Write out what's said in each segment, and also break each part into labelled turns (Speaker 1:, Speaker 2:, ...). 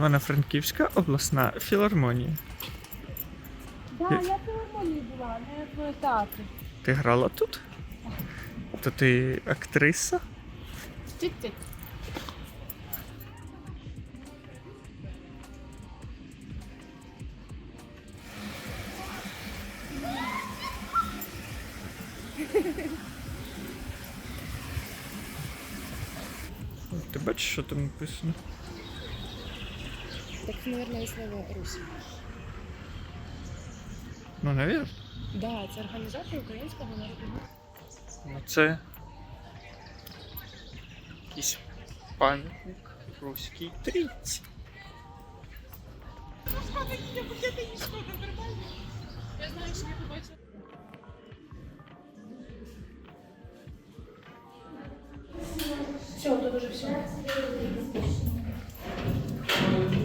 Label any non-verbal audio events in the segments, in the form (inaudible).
Speaker 1: Івано-Франківська обласна філармонія.
Speaker 2: Да, я в філармонії була, не в театрі.
Speaker 1: Ти грала тут? То ти актриса?
Speaker 2: Тік-тік.
Speaker 1: Ти бачиш, що там написано?
Speaker 2: Так, і слово Русь.
Speaker 1: Ну, навірно.
Speaker 2: Да, це організатор українського народу.
Speaker 1: Ну, це якийсь пам'ятник руській трійці.
Speaker 2: Я знаю, що я побачила. Все, тут уже все.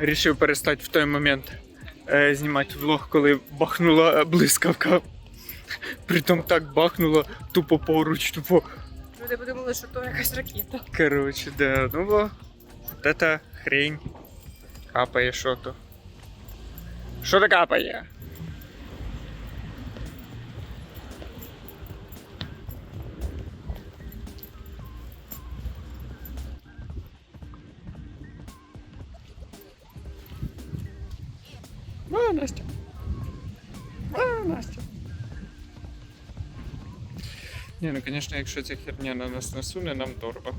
Speaker 1: Рішив перестати в той момент е, знімати влог, коли бахнула блискавка. Притом так бахнула тупо поруч, тупо.
Speaker 2: Люди подумали, що то якась ракета.
Speaker 1: Короче, да, ну бо Вот это хрень. Капає що то. Що то капає? Ні, ну звісно, якщо ця херня на нас насуне, нам торба.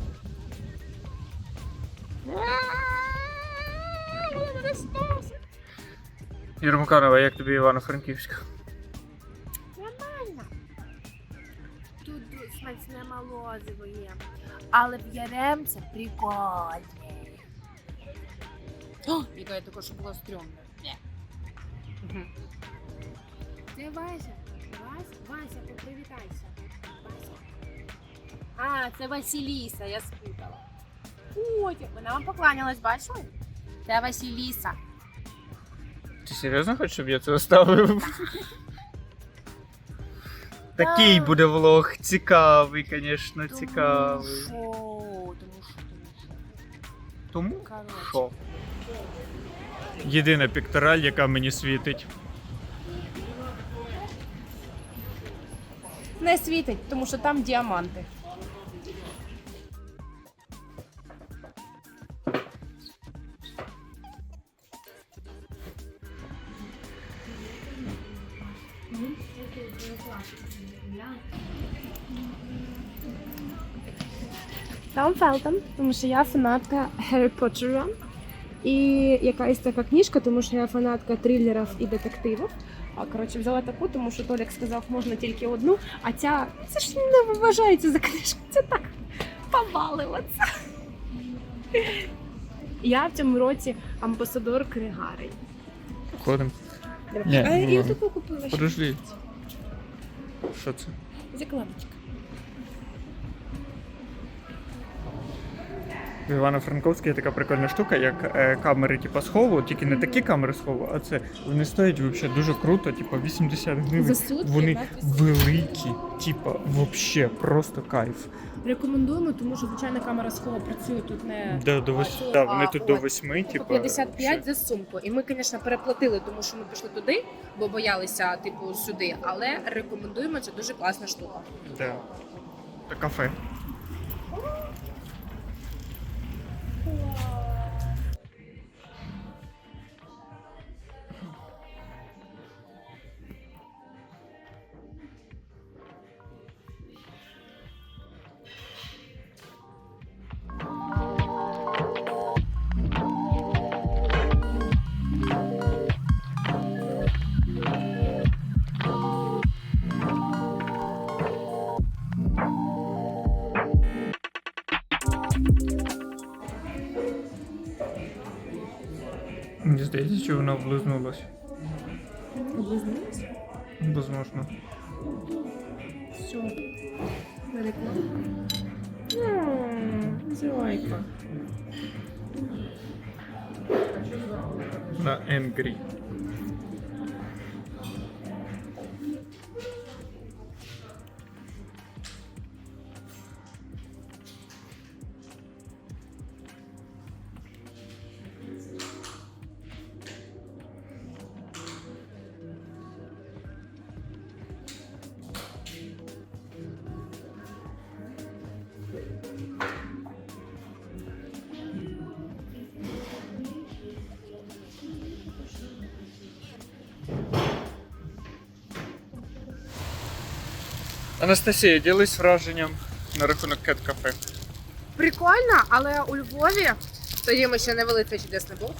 Speaker 1: Єрмаканова, як тобі Івано-Франківська?
Speaker 2: Нормально. Тут смачне молозиво є. Але в Яремце прикольне. О, яка я також була стрьомна. Це Вася. Вася, Вася, попривітайся. А, це Василіса, я спутала. Котя, вона вам покланялась, бачили? Це Василіса.
Speaker 1: Ти серйозно хочеш, щоб я це оставив? (laughs) Такий буде влог, цікавий, звісно, цікавий.
Speaker 2: Тому що, тому що, тому що.
Speaker 1: Тому що? Єдина піктораль, яка мені світить.
Speaker 2: Не світить, тому що там діаманти. Там Фелтон, тому що я фанатка Гаррі Поттера. І якась така книжка, тому що я фанатка трилерів і детективів. А коротше, взяла таку, тому що Толік сказав, можна тільки одну, а ця це ж не вважається за книжку, це так побалуватися. Я в цьому році амбасадор Кригари.
Speaker 1: Ходимо. Ні,
Speaker 2: а
Speaker 1: ну
Speaker 2: я таку купила ще.
Speaker 1: Подожди. Що це?
Speaker 2: Закладочка.
Speaker 1: В Івано-Франковській є така прикольна штука, як е, камери типу, схову, тільки не такі камери схову, а це вони стоять взагалі дуже круто, типу 80 гривень. Вони
Speaker 2: так,
Speaker 1: великі, типу, взагалі, просто кайф.
Speaker 2: Рекомендуємо, тому що звичайна камера схова працює тут не
Speaker 1: Да, до вось...
Speaker 2: працює,
Speaker 1: да, вони
Speaker 2: а
Speaker 1: тут до
Speaker 2: от
Speaker 1: 8,
Speaker 2: по
Speaker 1: типу.
Speaker 2: 55 за сумку. І ми, звісно, переплатили, тому що ми пішли туди, бо боялися, типу, сюди. Але рекомендуємо, це дуже класна штука.
Speaker 1: Да. Це кафе. 哇。Мені здається, що вона облизнулась.
Speaker 3: Облизнулась?
Speaker 1: Возможно.
Speaker 3: Все. Далеко. Зайка.
Speaker 1: На Angry. Анастасія, ділись враженням на рахунок Кет Кафе.
Speaker 2: Прикольно, але у Львові тоді ми ще не вели цей чудесний був.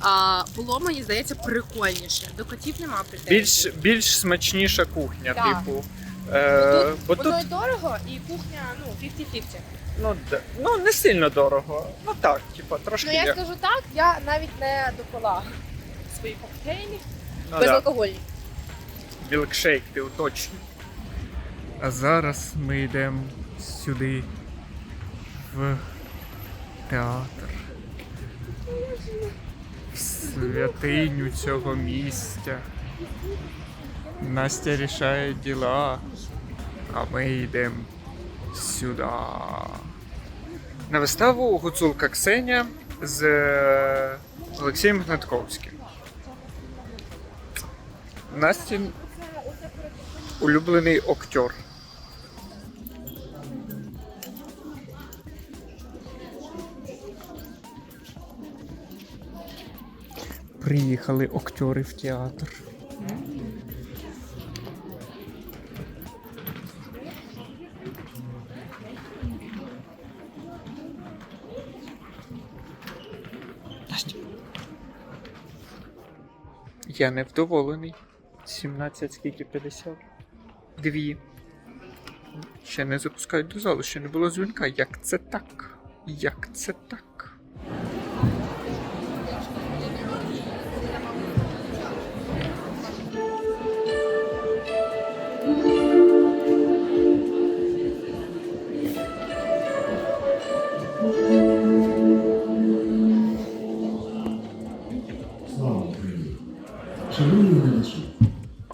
Speaker 2: А, було, мені здається, прикольніше. До котів нема претензій.
Speaker 1: Більш, більш смачніша кухня,
Speaker 2: Так.
Speaker 1: типу. Е,
Speaker 2: Тут
Speaker 1: бо тут
Speaker 2: Воно і дорого, і кухня ну 50-50.
Speaker 1: ну, д- ну, не сильно дорого. Ну так, типу, трошки
Speaker 2: Ну я
Speaker 1: є.
Speaker 2: скажу так, я навіть не допила свої коктейлі
Speaker 1: Ну, да.
Speaker 2: безалкогольні.
Speaker 1: Мілкшейк, ти уточнюй. А зараз ми йдемо сюди в театр. В святиню цього місця. Настя рішає діла, а ми йдемо сюди. На виставу Гуцулка Ксеня з е, Олексієм Гнатковським. Настін улюблений актер. Приїхали актери в театр. Я невдоволений. 17 скільки 50. Дві. Ще не запускають до залу, ще не було дзвінка. Як це так? Як це так?
Speaker 4: Шановні глядачі,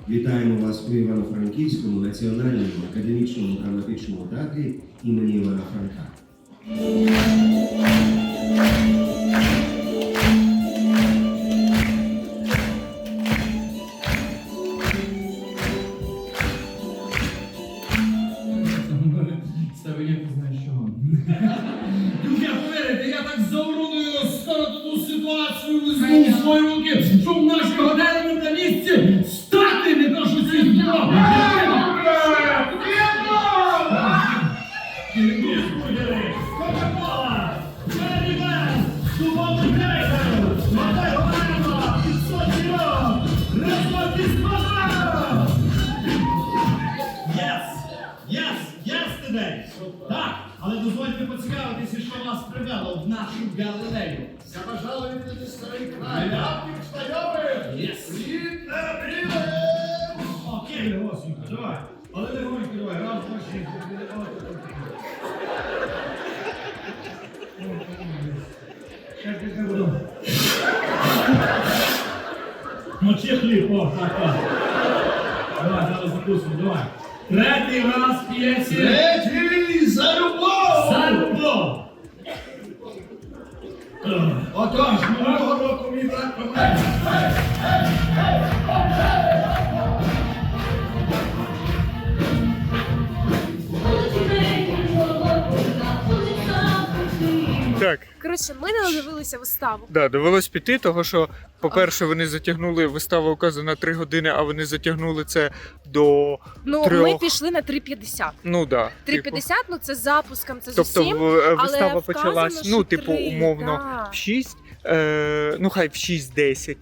Speaker 4: вітаємо вас у Івано-Франківському національному академічному драматичному театрі імені Івана Франка.
Speaker 5: Я повірите, (laughs) я так заурудую дозвольте що вас привело в нашу галерею.
Speaker 6: Я бажаю відвідати старий край. Ляпник знайомий. Привіт, не.
Speaker 5: Окей, Лосенько, давай. Але не гонько, давай. Раз, два, о. Щас я тебе. Мочи хліб, о, так, так. Давай, зараз закусимо, давай. Третій раз п'єсі.
Speaker 6: Третій за любов. Ó, Jorge,
Speaker 1: Так,
Speaker 3: Коротше, ми не дивилися виставу.
Speaker 1: да, довелось піти, того що, по-перше, вони затягнули виставу указана 3 години, а вони затягнули це до.
Speaker 3: Ну,
Speaker 1: Трьох.
Speaker 3: ми пішли на 3.50.
Speaker 1: Ну да.
Speaker 3: 3.50, ну це з запуском, це з
Speaker 1: Тобто
Speaker 3: усім.
Speaker 1: в- е,
Speaker 3: але
Speaker 1: вистава
Speaker 3: вказано,
Speaker 1: почалась,
Speaker 3: що
Speaker 1: ну, типу,
Speaker 3: три,
Speaker 1: умовно,
Speaker 3: да.
Speaker 1: в 6, е, ну хай в 6.10,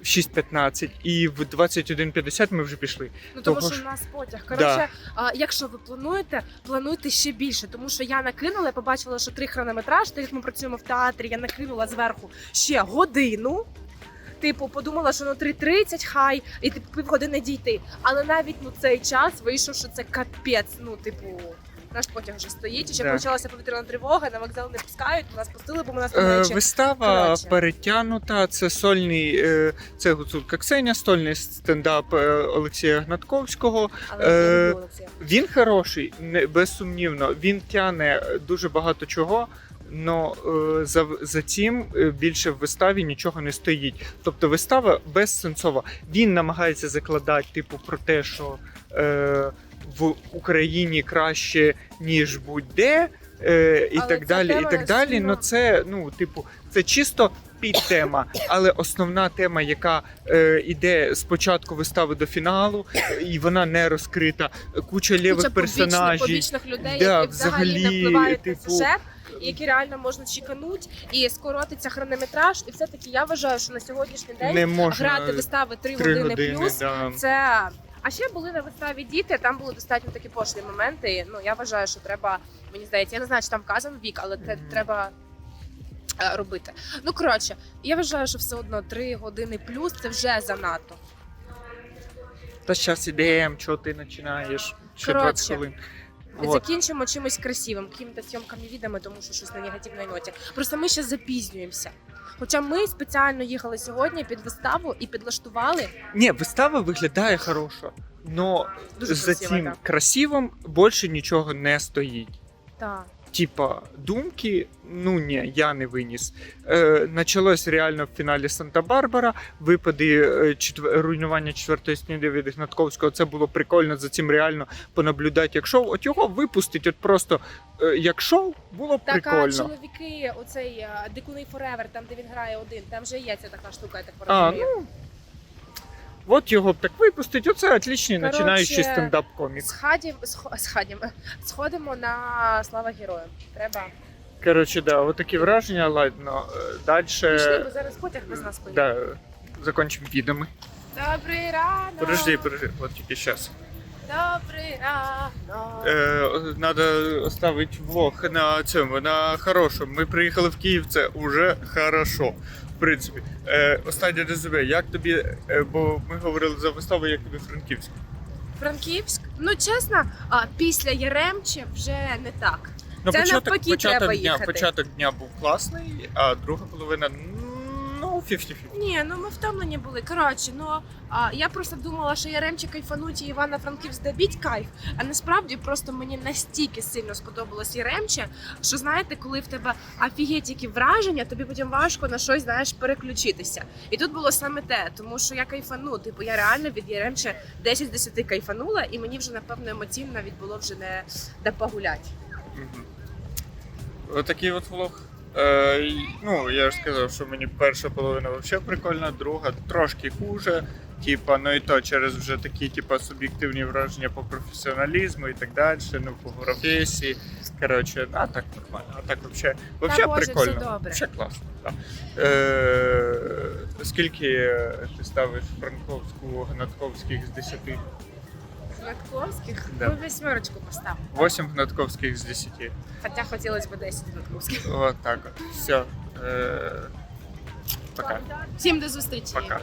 Speaker 1: в 6.15 і в 21.50 ми вже пішли.
Speaker 3: Ну тому
Speaker 1: Того
Speaker 3: що у нас потяг. Коротше, а, якщо ви плануєте, плануйте ще більше, тому що я накинула, я побачила, що три хронометраж, так як ми працюємо в театрі, я накинула зверху ще годину.
Speaker 2: типу, подумала, що ну 3.30 хай, і типу півгодини дійти. Але навіть ну цей час вийшов, що це капець. Ну, типу, наш потяг вже стоїть, ще почалася повітряна тривога, на вокзал не пускають, нас пустили, бо ми нас
Speaker 1: Е,
Speaker 2: менше.
Speaker 1: вистава
Speaker 2: Коротше.
Speaker 1: перетягнута. Це сольний, е, це гуцулка Ксеня, стольний стендап е, Олексія Гнатковського.
Speaker 2: Але
Speaker 1: е,
Speaker 2: я.
Speaker 1: Він хороший, не безсумнівно. Він тяне дуже багато чого. Но е, за, за цим е, більше в виставі нічого не стоїть. Тобто вистава безсенсова. Він намагається закладати, типу, про те, що е, в Україні краще, ніж будь-де, е, і так далі. І так далі. Ну це, ну, типу, це чисто підтема. Але основна тема, яка е, іде з початку вистави до фіналу, і вона не розкрита. Куча лівих
Speaker 2: Куча побічних,
Speaker 1: персонажів.
Speaker 2: побічних людей,
Speaker 1: Да,
Speaker 2: які взагалі,
Speaker 1: взагалі,
Speaker 2: не впливають на
Speaker 1: типу-
Speaker 2: сюжет, які реально можна чекануть, і скоротиться хронометраж. І все-таки я вважаю, що на сьогоднішній день
Speaker 1: Не можна
Speaker 2: грати вистави 3,
Speaker 1: три
Speaker 2: години,
Speaker 1: години.
Speaker 2: плюс.
Speaker 1: да.
Speaker 2: Це а ще були на виставі діти. Там були достатньо такі пошлі моменти. Ну я вважаю, що треба. Мені здається, я не знаю, чи там вказан вік, але це треба. е, Робити. Ну коротше, я вважаю, що все одно 3 години плюс це вже занадто.
Speaker 1: Та зараз ідеям, чого ти починаєш. Ще
Speaker 2: Коротше,
Speaker 1: 20 хвилин. Вот.
Speaker 2: Закінчимо чимось красивим, якими-то зйомками відами, тому що щось на негативній ноті. Просто ми ще запізнюємося. Хоча ми спеціально їхали сьогодні під виставу і підлаштували
Speaker 1: Ні, вистава виглядає хороша,
Speaker 2: але
Speaker 1: за
Speaker 2: красиво,
Speaker 1: цим
Speaker 2: так.
Speaker 1: красивим більше нічого не стоїть.
Speaker 2: та
Speaker 1: Типа, думки, ну ні, я не виніс. Е, началось реально в фіналі Санта-Барбара. Випади е, четвер... руйнування четвертої стіни від Гнатковського. Це було прикольно за цим реально понаблюдати як шоу. От його випустить, от просто е, як шоу було б
Speaker 2: так, а чоловіки, оцей е, Дикуний Форевер, там де він грає один, там вже є ця така штука, я так
Speaker 1: А, ну. От його б так випустить. Оце отличний
Speaker 2: Коротше,
Speaker 1: починаючий стендап-комік.
Speaker 2: Сходім, схо- сходім, сходимо на слава героям. Треба.
Speaker 1: Коротше, да, от такі враження, ладно. Далі.
Speaker 2: Пішли, бо зараз потяг без нас поїде.
Speaker 1: Да, закончимо відами.
Speaker 2: Добрий ранок.
Speaker 1: Подожди, подожди, от тільки зараз.
Speaker 2: Добрий ранок.
Speaker 1: Е, надо оставити влог на цьому, на хорошому. Ми приїхали в Київ, це уже хорошо. В принципі, е, останнє резюме, як тобі, е, бо ми говорили за виставу, як тобі Франківськ.
Speaker 2: Франківськ. Ну чесно, а, після Яремче вже не так.
Speaker 1: Ну,
Speaker 2: Це
Speaker 1: початок,
Speaker 2: навпаки
Speaker 1: початок
Speaker 2: треба
Speaker 1: дня,
Speaker 2: їхати.
Speaker 1: початок дня був класний, а друга половина, ну, 50-50.
Speaker 2: Ні, ну ми втомлені були. Коротше, ну а, я просто думала, що Яремче кайфануть і Івана Франківськ добіть кайф. А насправді просто мені настільки сильно сподобалось Яремче, що знаєте, коли в тебе офігеть які враження, тобі потім важко на щось знаєш переключитися. І тут було саме те, тому що я кайфану. Типу, я реально від Яремче 10 з 10 кайфанула, і мені вже напевно емоційно навіть було вже не де погулять.
Speaker 1: Мгм. Отакий от влог. Е, ну, я ж сказав, що мені перша половина взагалі прикольна, друга трошки хуже. Типа, ну і то через вже такі типа, суб'єктивні враження по професіоналізму і так далі, ну по професії. Коротше, а так нормально. А так взагалі, взагалі
Speaker 2: Боже, все
Speaker 1: прикольно.
Speaker 2: добре.
Speaker 1: Взагалі класно. Да. Е, скільки ти ставиш Франковську Гнатковських з 10?
Speaker 2: гнатковских,
Speaker 1: да.
Speaker 2: ну, восьмерочку поставлю.
Speaker 1: 8 гнатковских с 10.
Speaker 2: Хотя хотілося б 10 гнатковских.
Speaker 1: Вот так. Все. Пока.
Speaker 2: Всім до зустрічі.
Speaker 1: Пока.